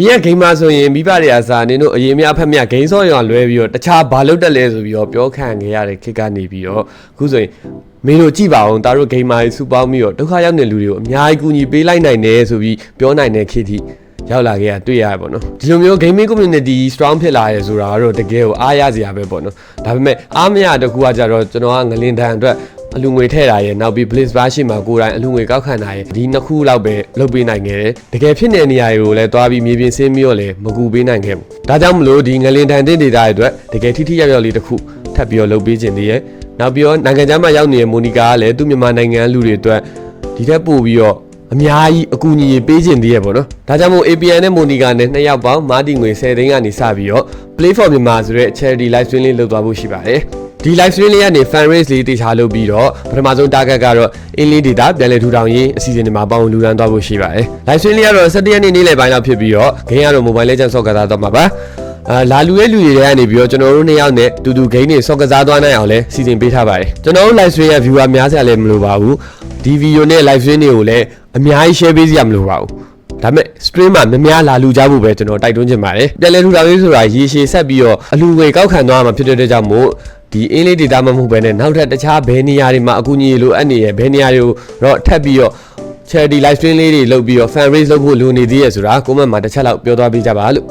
အရင်ဂိမ်းမှာဆိုရင်မိဘတွေအစားနင်တို့အရင်များဖက်မြဂိမ်းစောရွာလွဲပြီးတော့တခြားဘာလုပ်တက်လဲဆိုပြီးတော့ပြောခံခဲ့ရတဲ့ခေတ်ကနေပြီးတော့အခုဆိုရင်မင်းတို့ကြည့်ပါအောင်တာတို့ဂိမ်းမာကြီးစူပေါင်းပြီးတော့ဒုက္ခရောက်တဲ့လူတွေကိုအများကြီးကူညီပေးလိုက်နိုင်တယ်ဆိုပြီးပြောနိုင်တဲ့ခေတ်ထိရောက်လာခဲ့ရတွေ့ရပါတော့ဒီလိုမျိုး gaming community strong ဖြစ်လာရဲဆိုတာကတော့တကယ်ကိုအားရစရာပဲပေါ့နော်ဒါပေမဲ့အားမရတကူကကြတော့ကျွန်တော်ကငလင်တန်အတွက် အလူငွေထည့်တာရယ်နောက်ပြီး Blitz Bar ရှိမှာကိုယ်တိုင်အလူငွေကောက်ခံတာရယ်ဒီနှစ်ခုလောက်ပဲလုပ်ပေးနိုင်ခဲ့တယ်တကယ်ဖြစ်နေတဲ့နေရာတွေကိုလည်းတွားပြီးမြေပြင်ဆင်းပြီးတော့လည်းမကူပေးနိုင်ခဲ့ဘူးဒါကြောင့်မလို့ဒီငလင်တန်တဲ့ဒေတာတွေအတွက်တကယ်ထိထိရောက်ရောက်လေးတစ်ခုထပ်ပြီးတော့လုပ်ပေးခြင်းတည်းရယ်နောက်ပြီးတော့နိုင်ငံခြားမှာရောက်နေတဲ့မိုနီကာကလည်းသူ့မြန်မာနိုင်ငံလူတွေအတွက်ဒီထက်ပိုပြီးတော့အများကြီးအကူအညီပေးခြင်းတည်းရယ်ပေါ့နော်ဒါကြောင့်မို့ APN နဲ့မိုနီကာနဲ့နှစ်ယောက်ပေါင်းမာတီငွေ10သိန်းကနေစပြီးတော့ Play for မြန်မာဆိုတဲ့ charity live stream လေးလုပ်သွားဖို့ရှိပါတယ် ဒီ live stream လေးကနေ fan raise လေးတေချာလုပ်ပြီးတော့ပထမဆုံး target ကတော့အင်းလေး data ပြန်လည်ထူထောင်ရေးအစီအစဉ်တွေမှာပေါင်းလူရန်သွားဖို့ရှိပါတယ် live stream လေးကတော့17ရက်နေ့နေ့လယ်ပိုင်းလောက်ဖြစ်ပြီးတော့ game ကတော့ mobile legend ဆော့ကစားတော့မှာပါအာလာလူရဲ့လူတွေထဲကနေပြီးတော့ကျွန်တော်တို့နှစ်ယောက်နဲ့တူတူ game တွေဆော့ကစားသွားနိုင်အောင်လဲစီစဉ်ပေးထားပါတယ်ကျွန်တော်တို့ live stream ရဲ့ viewer များစရာလည်းမလိုပါဘူးဒီ video နဲ့ live stream တွေကိုလည်းအများကြီး share ပေးစရာမလိုပါဘူးဒါပေမဲ့ stream မှာများများလာလူကြဖို့ပဲကျွန်တော်တိုက်တွန်းချင်ပါတယ်ပြန်လဲထူထောင်ရေးဆိုတာရေရှည်ဆက်ပြီးတော့အလူငွေကောက်ခံသွားမှာဖြစ်တဲ့အတွက်ကြောင့်မို့ ဒီအင်းလေးဒေတာမမဟုတ်ဘဲနဲ့နောက်ထပ်တခြားဘယ်နေရာတွေမှာအကူအညီလိုအပ်နေရဘယ်နေရာတွေကိုတော့ထပ်ပြီးတော့ charity live stream လေးတွေလုပ်ပြီးတော့ fan raise လုပ်ဖို့လိုနေသေးရဆိုတာကိုမန့်မှာတစ်ချက်လောက်ပြောသွားပေးကြပါလို့